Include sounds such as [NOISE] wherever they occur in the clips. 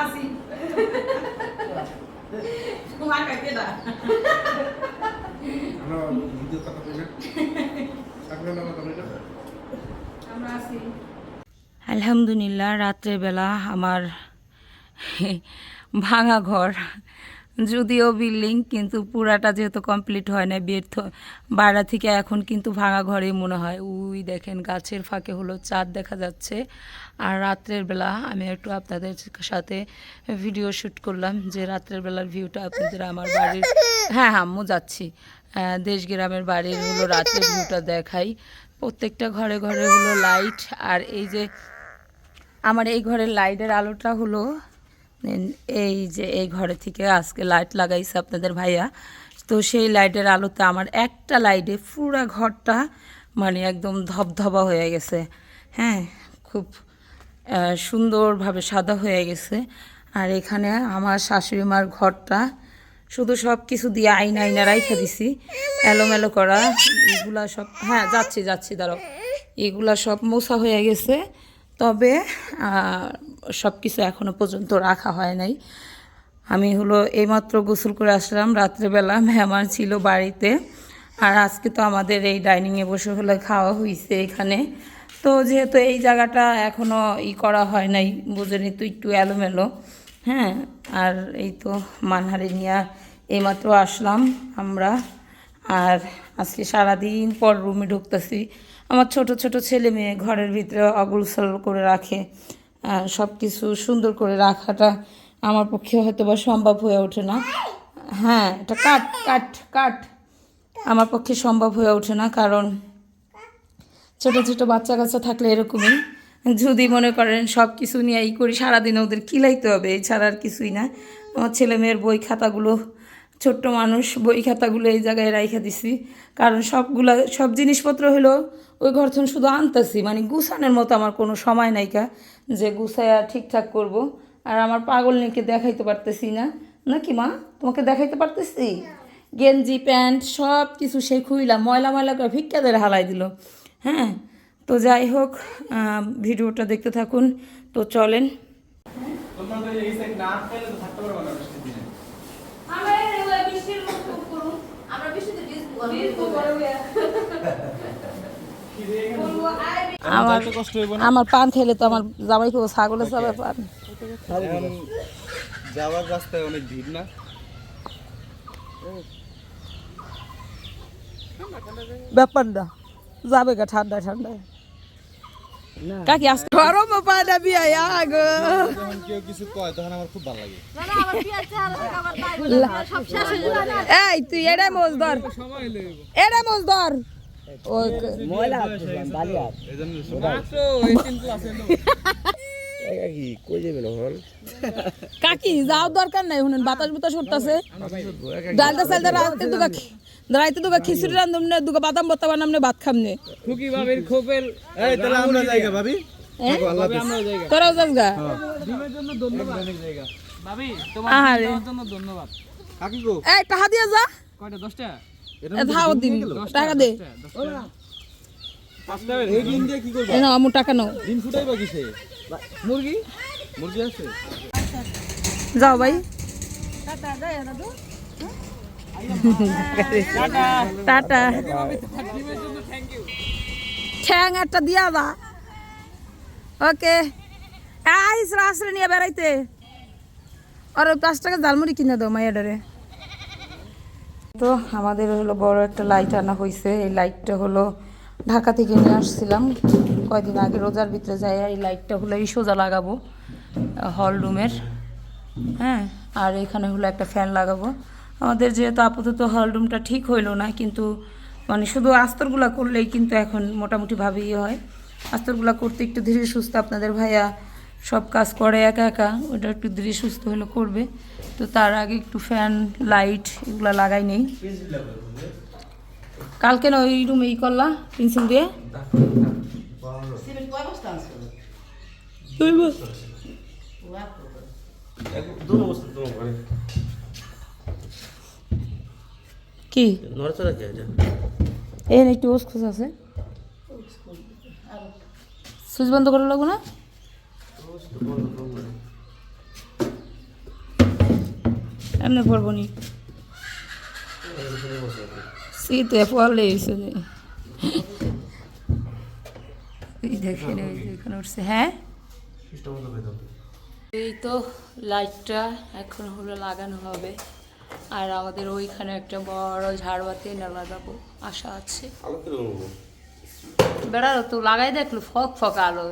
আসি তোমার কাকে দা আমরা ভিডিও কথা বলি সামনে না কথা বলি আমরা আসি আলহামদুলিল্লাহ রাত্রেবেলা আমার ভাঙা ঘর যদিও বিল্ডিং কিন্তু পুরাটা যেহেতু কমপ্লিট হয় না বের থ- বাইরে থেকে এখন কিন্তু ভাঙা ঘরেই মনে হয়। উই দেখেন গাছের ফাঁকে হলো চাঁদ দেখা যাচ্ছে। আর রাত্রের বেলা আমি একটু আপনাদের সাথে ভিডিও শ্যুট করলাম যে রাত্রের বেলার ভিউটা আপনাদের আমার বাড়ির [LAUGHS] হ্যাঁ হ্যাঁ আম্মু যাচ্ছি। দেশ গ্রামের বাড়ির হলো রাত্রের ভিউটা দেখাই। প্রত্যেকটা ঘরে ঘরে হলো লাইট আর এই যে আমার এই ঘরের লাইটের আলোটা হলো এই যে এই ঘরে থেকে আজকে লাইট লাগাইছে আপনাদের ভাইয়া। তো সেই লাইটের আলোতে আমার একটা লাইটে পুরা ঘরটা মানে একদম ধবধবা হয়ে গেছে। হ্যাঁ খুব সুন্দরভাবে সাদা হয়ে গেছে। আর এখানে আমার শাশুড়ি মার ঘরটা শুধু সব কিছু দিয়ে আইনা আইনা রাইখা দিছি। এলোমেলো করা, এগুলা সব হ্যাঁ যাচ্ছি যাচ্ছি, দাঁড়াও। এগুলা সব মোছা হয়ে গেছে। তবে সব কিছু এখনও পর্যন্ত রাখা হয় নাই। আমি হলো এইমাত্র গোসল করে আসলাম, রাত্রেবেলা মেহমান ছিল বাড়িতে। আর আজকে তো আমাদের এই ডাইনিংয়ে বসে হলে খাওয়া হয়েছে এখানে। তো যেহেতু এই জায়গাটা এখনও ই করা হয় নাই, বুঝেনি তো একটু এলোমেলো। হ্যাঁ আর এই তো মানহারি নিয়ে এইমাত্র আসলাম আমরা। আর আজকে সারাদিন পর রুমে ঢুকতেছি। আমার ছোট ছোট ছেলে মেয়ে ঘরের ভিতরে অগুলসল করে রাখে। সব কিছু সুন্দর করে রাখাটা আমার পক্ষে হয়তো বা সম্ভব হয়ে ওঠে না। হ্যাঁ এটা কাট কাট কাট। আমার পক্ষে সম্ভব হয়ে ওঠে না কারণ ছোট ছোট বাচ্চা কাচ্চা থাকলে এরকমই। যদি মনে করেন সব কিছু নিয়ে ই করি, সারাদিন ওদের কিলাইতে হবে এছাড়া আর কিছুই না। আমার ছেলে মেয়ের বই খাতাগুলো, ছোট্ট মানুষ বই খাতাগুলো এই জায়গায় রাইখা দিছি। কারণ সবগুলা, সব জিনিসপত্র হলো ওই ঘর থেকে শুধু আনতেছি। মানে গুছানোর মতো আমার কোনো সময় নাইকা যে গুছায়া ঠিকঠাক করব। আর আমার পাগল নিকে দেখাইতে পারতেছি না। নাকি মা? তোমাকে দেখাইতে পারতেছি? গেঞ্জি প্যান্ট সব কিছু সে খুইলাম ময়লা ময়লা করে ভিক্ষাদের হালাই দিল। হ্যাঁ? তো যাই হোক ভিডিওটা দেখতে থাকুন। তো চলেন। আমরা বৃষ্টির করুন। আমরা বৃষ্টিতে ভিজবো। ভিজবো বলব আয় আমার আমার পান খেলে তো আমার জামাই কেউ ছাগলে চাবে পান। যাওয়ার রাস্তায় অনেক ভিড় না? ব্যাপার না যাবে গা ঠান্ডা ঠান্ডায়। কাকি আজকে গরম পানা বিয়া যখন কেউ কিছু কয় তখন আমার খুব ভালো লাগে। এই তুই এড়ে মোজ ধর। এড়ে মোজ ধর। কাকি যাও দরকার নাই শুনেন বাতাস বাতাস উঠতেছে ডালটা খি- রাইতে দুগা খিচুড়ি রান্ধুম নে দুগা বাদাম বত্তা বানাম নে ভাত খাম নে। খুকি বাবির খোপের এই তাহলে আমরা জায়গা ভাবি। হ্যাঁ? যাস গা। ডিমের জন্য ধন্যবাদ। ভাবি আহারে। জন্য ধন্যবাদ। কাকি গো। এই টাকা দিয়ে যা। কয়টা 10টা এ ধাও দিন টাকা দে। পাঁচটা এই ডিম দিয়ে কি করব? এ নাও আমু টাকা নাও। ডিম ফুটাইবা কিসে? মুরগি? মুরগি আছে? যাও ভাই। টাটা ঠ্যাং একটা দিয়া বা। ওকে। আইস রাস্তা নিয়ে বেড়াইতে। আর ওই পাঁচ টাকা জালমুড়ি কিনে দাও মাইয়াডারে। তো আমাদের হলো বড় একটা লাইট আনা হয়েছে এই লাইটটা হলো ঢাকা থেকে নিয়ে আসছিলাম। কয়দিন আগে রোজার ভিতরে যাই, এই লাইটটা হলো এই সোজা লাগাবো হল রুমের হ্যাঁ আর এখানে হলো একটা ফ্যান লাগাবো। আমাদের যেহেতু আপাতত হল রুমটা ঠিক হইল না, কিন্তু মানে শুধু আস্তরগুলা করলেই কিন্তু এখন মোটামুটিভাবে ইয়ে হয়। আস্তরগুলা করতে একটু ধীরে সুস্থ। আপনাদের ভাইয়া সব কাজ করে একা একা ওটা একটু ধীরে সুস্থ হলে করবে। তো তার আগে একটু ফ্যান লাইট এগুলো লাগাই নেই। কালকে না ওই রুমে ই করলা পেন্সিল দিয়ে। কি? এই একটু ওস খোঁজ আছে। সুইচ বন্ধ করা লাগবো না? এমনি পড়ব নি। শীতে পড়লে দেখেন এখানে উঠছে হ্যাঁ? এই তো লাইটটা এখন হলো লাগানো হবে। আর আমাদের ওইখানে একটা বড় ঝাড়বাতি না লাগাবো আশা আছে। বেড়ালো তো লাগাই দেখল ফক ফক আলো।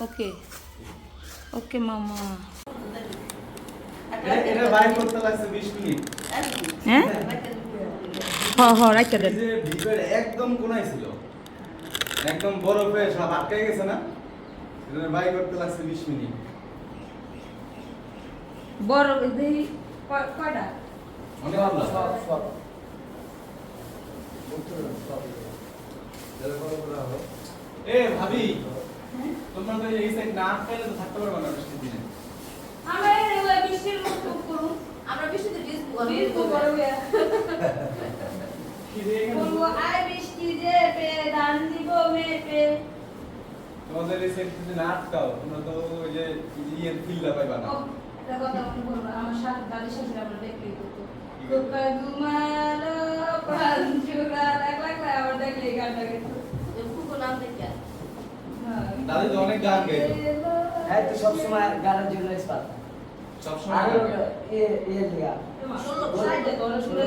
ওকে ওকে মামা এটা- এটা করতে লাগছে 20 হ্যাঁ? হ হ রাখতে দেন একদম কোনায় ছিল। একদম বরফে সব আটকে গেছে না? বাইর করতে লাগছে 20 মিনিট। বড় দেই কয়টা? অনেক ভালো এ ভাবি। তোমরা তো এই সাইড না আটকাইলে তো থাকতে পারবে না বৃষ্টির দিনে আমরা এগুলো বৃষ্টির মতো করুন আমরা বৃষ্টিতে ভিজবো ভিজবো গরমে। কি রে এখানে? বলব আয় বৃষ্টি যে পে ধান দিব মেপে তোমাদের এই সাইড যদি না আটকাও তোমরা তো ওই যে ইয়ের ফিল্ডা পাইবা না একটা কথা মনে পড়ল, আমার সাথে দাদি শাশুড়ি আমরা দেখলেই করতো। কোকা ঘুমালো, পাঞ্চুরা, লাখ লাখ লাখ, আবার দেখলে এই গানটা গেতো। হ্যাঁ। দাদি তো অনেক গান গাইতো। হ্যাঁ তো সবসময় গানের জন্য এক্সপার্ট আর ষোলো, সাইডে তো শুনে।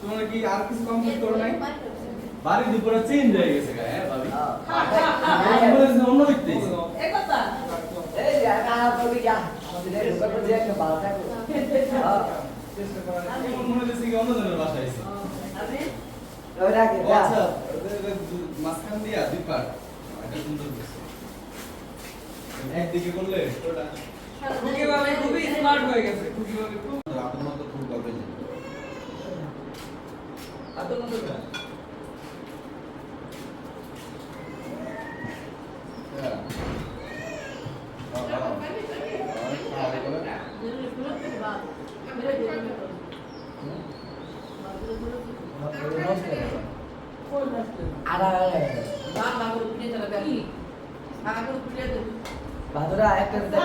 তোমরা কি আর কিছু কমপ্লিট করো নাই? বাড়ি দুপুরে চেঞ্জ হয়ে গেছে গা হ্যাঁ ভাবি? বলেছি অন্য দেখতে এ কথা? এই বলি যা আমাদের এই ঢোকার যে একটা থাকো হ্যাঁ চেষ্টা করা। মনে হচ্ছে কি অন্য জনের আইছে। ও আচ্ছা মাঝখান দিয়া দুই পার এটা সুন্দর একদিকে করলে ওটা খুবই খুবই স্মার্ট হয়ে গেছে খুবই ভাবে খুব আপনার মতো ফুল পাবেন আপনার মতো না হ্যাঁ আর বাদুরা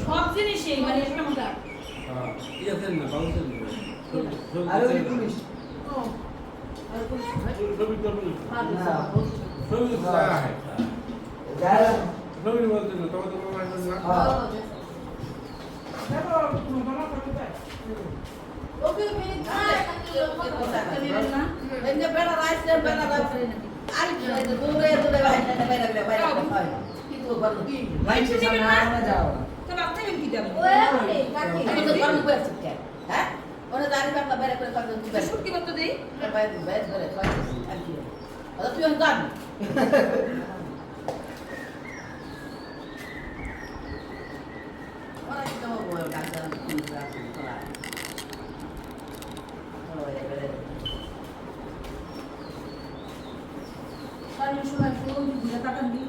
সব জিনিসই মানে একটা মজা আর ওই পুলিশ যারা হ্যাঁ ওকে মিনিট না এনে বেড়া রাইছে বেড়া রাইছে আর দূরে দূরে বাইরে বাইরে বাইরে বাইরে কিন্তু বলো কি সামনে আমরা যাও তো বাচ্চা কেন কি দেবো ওরে আমি তো করব কইছ কে হ্যাঁ? ওরে দাঁড়ি কাটলা বাইরে করে কাটলা তুই বাইরে শুটকি করতে দেই বাইরে বাইরে করে কইছ আর কি? ওরা তুই গান ওরা কি তো বল কি ওরে বেরে সময় দিয়ে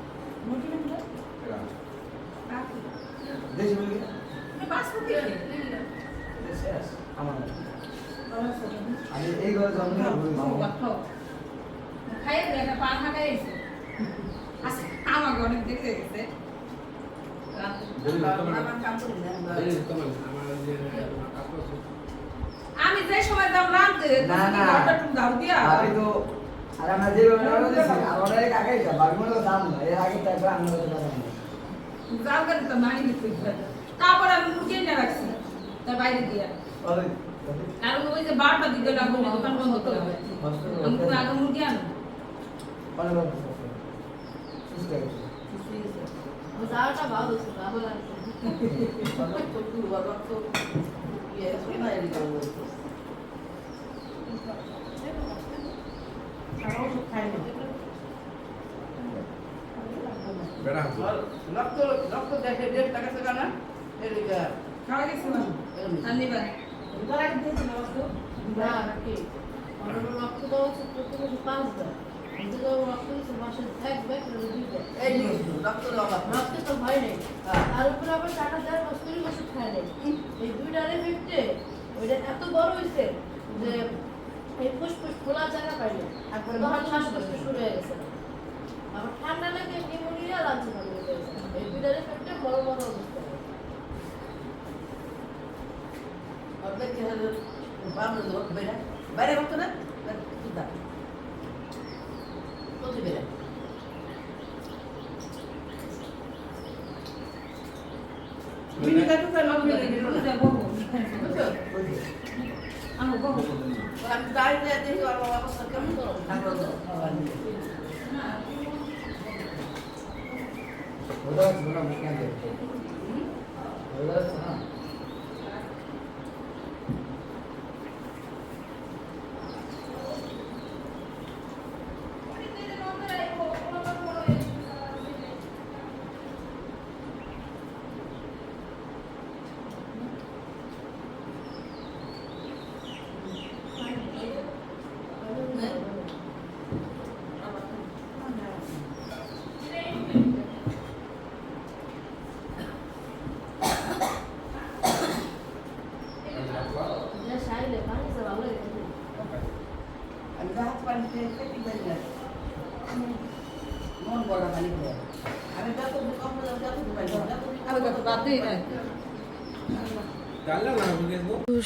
দেশি আমার আমি এই ঘরে জন্ম খাইয়ে পান হাঁকাই এসে আচ্ছা অনেক গেছে। আমার না আমার যে আমি যে সময় দাম রাঁধতে না, না। দাও দিয়া। আমি তো আর আমরা যে ব্যবহার করতেছি আমার অনেক আগে মনে দাম না এর আগে তারপর আমরা দাম না জাল করে তো নাই দিতে তারপর আমি মুরগি এনে রাখছি তার বাইরে দিয়া ওই আর ওই যে বারটা দিতে লাগবে না, দোকান বন্ধ করে হবে আমি তো আগে মুরগি আনো অনেক ভালো সুস্থ হয়েছে যাওয়াটা ভালো ছিল আবার রক্ত পুরো রক্ত ইয়ে শোনা এদিকে বলতো আর ওষুধ খাই না বেড়া রক্ত রক্ত দেখে দেড় টাকা টাকা না? এদিকে খাওয়া গেছে না। আর নিবা। তারা দিয়েছিল রক্ত। না নাকি রক্ত দেওয়া হচ্ছে প্রথমে পাঁচবার কিন্তু রক্ত দিচ্ছে মাসে এক ব্যাগ দুই ব্যাগ এই রক্ত দেওয়া রক্ত তো ভয় নেই। আর উপরে আবার টাকা দেওয়ার বস্তুরই ওষুধ খায় নেই। এই দুইটারে ফিফটে ওইটা এত বড় হয়েছে যে এই ফুসফুস খোলা জায়গা পাইলে তারপরে তখন শ্বাসকষ্ট শুরু হয়ে গেছে। আবার ঠান্ডা লেগে লাগছে না এই দুইটারে ফিফটে বড় বড় অবস্থা অর্ধেক চেহারা বাম বেড়া বাইরে করতো না সুদা প্রতি বেড়া বিনি কাটু কা লগ বেড়ে গেল না বুঝছ আমি বলব আমি দাঁড়িয়ে দেখি আমার অবস্থা உதாசனம்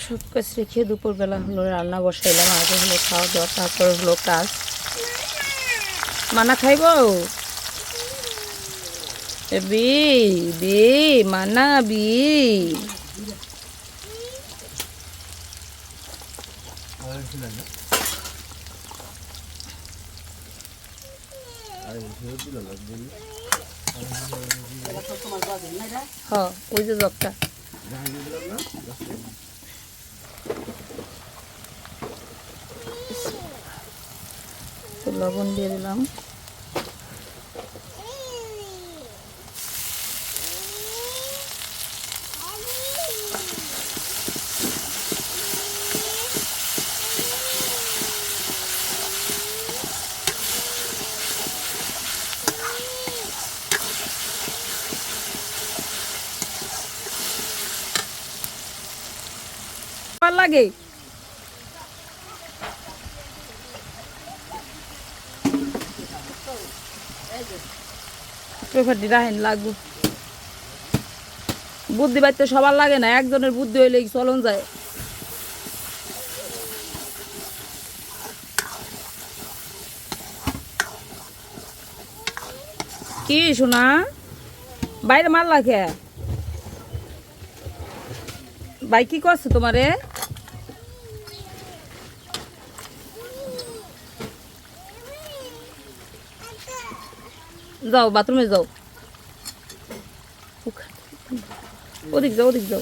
সব কাজ রেখে দুপুরবেলা হলো রান্না বসাইলাম আগে হলো খাওয়া দাওয়া তারপর হলো কাজ। মানা খাইব? এ বি বি মানা বি। হ ওই যে জবটা লবণ দিয়ে দিলাম। লাগে? বুদ্ধি পাইতে সবার লাগে না, একজনের বুদ্ধি হইলে চলন যায়? কি শোনা বাইরে মার লাগে ভাই কি করছে তোমারে? যাও বাথরুমে যাও। ওদিক যাও ওদিক যাও।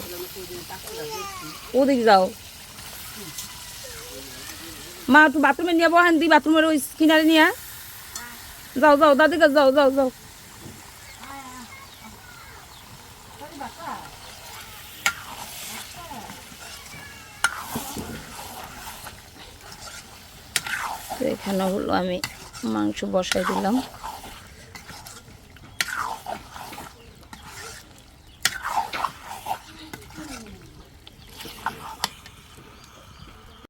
ওদিক যাও। মা তুই বাথরুমে নিয়ে বহান দি বাথরুমের ওই কিনারে নিয়ে। যাও যাও দাদিকে যাও যাও যাও। এখানে হলো আমি মাংস বসাই দিলাম।